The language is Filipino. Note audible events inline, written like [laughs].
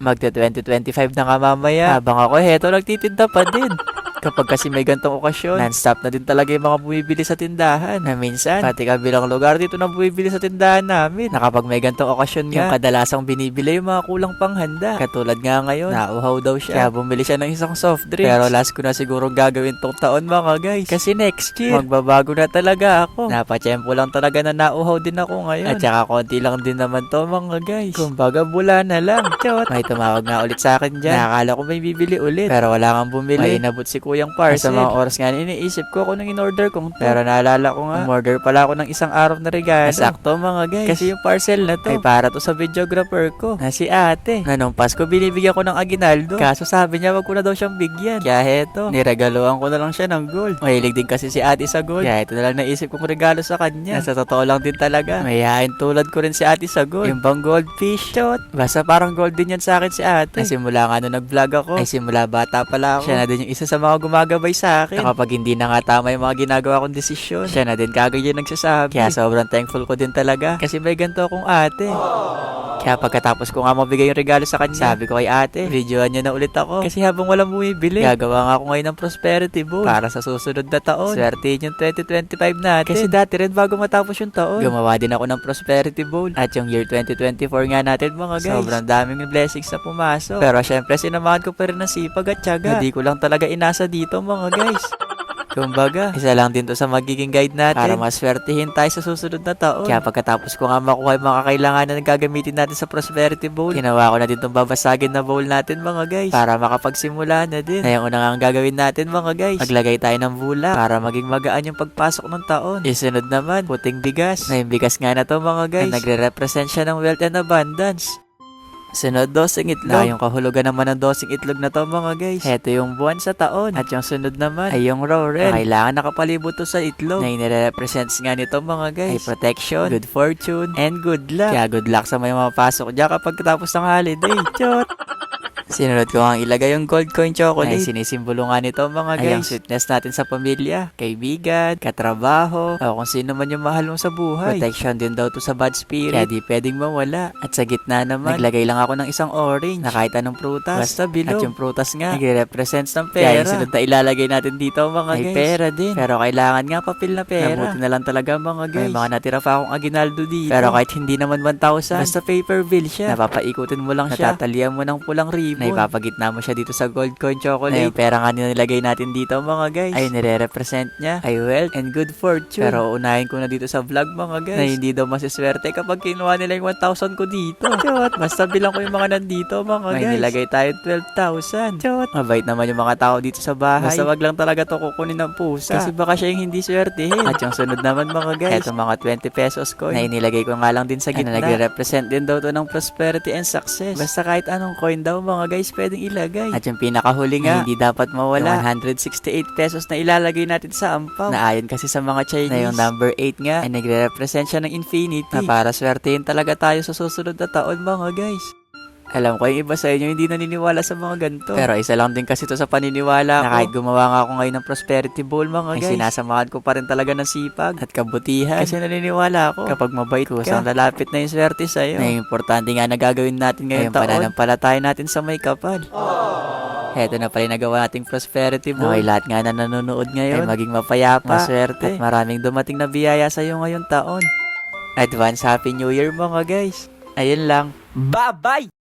Magta 2025 na nga mamaya. Habang ako heto nagtitinda pa din. Kapag kasi may gantong okasyon, non-stop na din talaga yung mga bumibili sa tindahan. Na minsan, pati kabilang lugar dito na bumibili sa tindahan namin. Na kapag may gantong okasyon nga, yung kadalasang binibili yung mga kulang panghanda. Katulad nga ngayon, nauhaw daw siya. Kaya bumili siya ng isang soft drink. Pero last ko na siguro gagawin tong taon mga guys. Kasi next year, magbabago na talaga ako. Napachempo lang talaga na nauhaw din ako ngayon. At saka konti lang din naman to mga guys. Kumbaga bula na lang. [laughs] Chot. May tumawag na ulit sa akin dyan. Nakakala ko may bibili ulit. Pero wala kang bumili. May inabot si Kuyang Parcel. Sa mga oras nga iniisip ko kung nang in-order ko. Pero naalala ko nga, umorder pala ako ng isang araw na regalo. Sakto mga guys. Kasi yung parcel na to ay para to sa videographer ko. Na si ate. Na nung Pasko binibigyan ko ng aginaldo. Kaso sabi niya wag ko na daw siyang bigyan. Kaya heto, niregaloan ko na lang siya ng gold. Mahilig din kasi si ate sa gold. Kaya ito na lang naisip kong regalo sa kanya. Sa totoo lang din talaga. Mayayain tulad ko rin si ate sa gold. Yung bang goldfish. Chot. Basta parang gold din yan sa akin si ate. Kasi simula nga nung nag-vlog ako, ay simula bata pala ako. Siya na din yung isa sa mga gumagabay sa akin. Na kapag hindi na nga tama yung mga ginagawa kong desisyon, siya na din kagad yung nagsasabi. Kaya sobrang thankful ko din talaga. Kasi may ganito akong ate. Kaya pagkatapos ko nga mabigay yung regalo sa kanya, sabi ko kay ate, videoan niya na ulit ako. Kasi habang walang bumibili, gagawa nga ako ngayon ng prosperity bowl para sa susunod na taon. Swerte yung 2025 natin. Kasi dati rin bago matapos yung taon, gumawa din ako ng prosperity bowl. At yung year 2024 nga natin mga guys, sobrang daming blessings na pumasok. Pero syempre sinamahan ko pa rin ng sipag at tiyaga. Hindi ko lang talaga inasa dito mga guys. [laughs] Kumbaga, isa lang din to sa magiging guide natin para maswertihin tayo sa susunod na taon. Kaya pagkatapos ko nga makuha yung mga kailanganan na gagamitin natin sa Prosperity Bowl, ginawa ko na din tong babasagin na bowl natin mga guys para makapagsimula na din. Ngayon una nga ang gagawin natin mga guys, maglagay tayo ng bulak para maging magaan yung pagpasok ng taon. Isunod naman, puting bigas. Na yung bigas nga na to mga guys, na nagre-represent siya ng wealth and abundance. Sunod, dosing itlog. Na yung kahulugan naman ng dosing itlog na to mga guys. Heto yung buwan sa taon. At yung sunod naman ay yung roren. Na kailangan nakapalibot to sa itlog. Na inire-represents nga nito mga guys. Ay protection, good fortune, and good luck. Kaya good luck sa may mapasok dyan kapag tapos ng holiday. [laughs] Chot! Sinunod ko ang ilagay yung gold coin chocolate. Ay sinisimbolo nga nito mga guys. Ay ang sweetness natin sa pamilya, kaibigan, katrabaho, o kung sino man yung mahal mo sa buhay. Protection din daw to sa bad spirit. Kaya di pwedeng mawala. At sa gitna naman, naglagay lang ako ng isang orange na kahit anong prutas. Basta bilog. At yung prutas nga, nagre-represents ng pera. Kaya yung sunod na ilalagay natin dito mga guys. Ay pera din. Pero kailangan nga papel na pera. Nabuti na lang talaga mga guys. May mga natira pa akong aginaldo dito. Pero kahit hindi naman 1,000, basta paper bill siya. Napapaikutin mo lang siya. Natatalian mo ng pulang ribbon. Na ipapagitna mo siya dito sa gold coin chocolate. Ay, pera nga nilagay natin dito mga guys. Ay, nire-represent niya ay wealth and good fortune. Pero unahin ko na dito sa vlog mga guys. Na hindi daw masiswerte kapag kinuha nila yung 1,000 ko dito. [laughs] Chot, basta bilang ko yung mga nandito mga guys. May nilagay tayo 12,000. Chot, mabait naman yung mga tao dito sa bahay. Basta wag lang talaga to kukunin ng pusa. Kasi baka siya yung hindi swertehin. At yung sunod naman mga guys. Eto mga 20 pesos coin. Na inilagay ko nga lang din sa gitna. Nagre-represent din daw to ng prosperity and success. Basta kahit anong coin daw mga guys pwedeng ilagay. At yung pinakahuli nga, hindi dapat mawala. Yung 168 pesos na ilalagay natin sa ampaw. Na ayon kasi sa mga Chinese. Na yung number 8 nga, ay nagre-represent siya ng infinity. Na para swertehin talaga tayo sa susunod na taon mga guys. Alam ko yung iba sa inyo hindi naniniwala sa mga ganito. Pero isa lang din kasi to sa paniniwala ko. Na kahit gumawa nga ako ngayon ng prosperity bowl mga guys. Ay sinasamahan ko pa rin talaga ng sipag at kabutihan. Kasi naniniwala ako kapag mabait ka, kusang lalapit na yung swerte sa'yo. Na yung importante nga na gagawin natin ngayon taon. pananampalataya natin sa may kapal. Heto na pala yung nagawa nating prosperity bowl. Okay, lahat nga na nanonood ngayon ay maging mapayapa, maswerte, at maraming dumating na biyaya sa iyo ngayong taon. Advance Happy New Year mga guys. Ayun lang. Bye-bye!